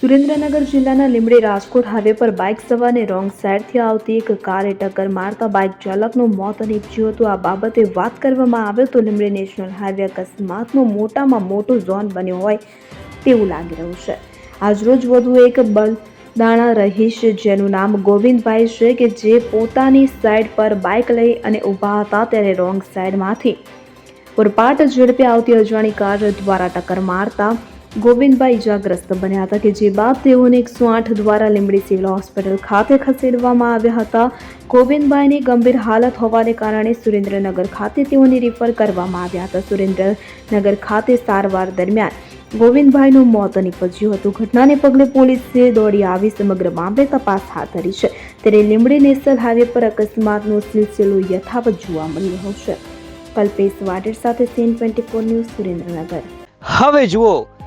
સુરેન્દ્રનગર જિલ્લાના લીમડી રાજકોટ હાઈવે પર બાઇક સવારને રોંગ સાઈડથી આવતી એક કારે ટક્કર મારતા બાઇક ચાલકનું મોત નીપજ્યું હતું. આ બાબતે વાત કરવામાં આવે તો લીમડી નેશનલ હાઈવે અકસ્માતનો મોટામાં મોટો ઝોન બન્યો હોય તેવું લાગી રહ્યું છે. આજરોજ વધુ એક બલદાણા રહીશ જેનું નામ ગોવિંદભાઈ છે કે જે પોતાની સાઈડ પર બાઇક લઈ અને ઊભા હતા ત્યારે રોંગ સાઈડમાંથી પુરપાટ ઝડપે આવતી અજાણી કાર દ્વારા ટક્કર મારતા ગોવિંદભાઈ ઇજાગ્રસ્ત બન્યા હતા કે જે બાદ તેઓને એકસો આઠ દ્વારા લીંબડી સિવિલ હોસ્પિટલ ખાતે ખસેડવામાં આવ્યા હતા. ગોવિંદભાઈની ગંભીર હાલત હોવાને કારણે સુરેન્દ્રનગર ખાતે તેઓને રિફર કરવામાં આવ્યા હતા. સુરેન્દ્રનગર ખાતે સારવાર દરમિયાન ગોવિંદભાઈનું મોત નીપજ્યું હતું. ઘટનાને પગલે પોલીસે દોડી આવી સમગ્ર મામલે તપાસ હાથ ધરી છે. ત્યારે લીંબડી નેશનલ હાઈવે પર અકસ્માતનો સિલસિલો યથાવત જોવા મળી રહ્યો છે. કલ્પેશ વાડેર સાથે CN twenty four news Surendranagar. હવે જુઓ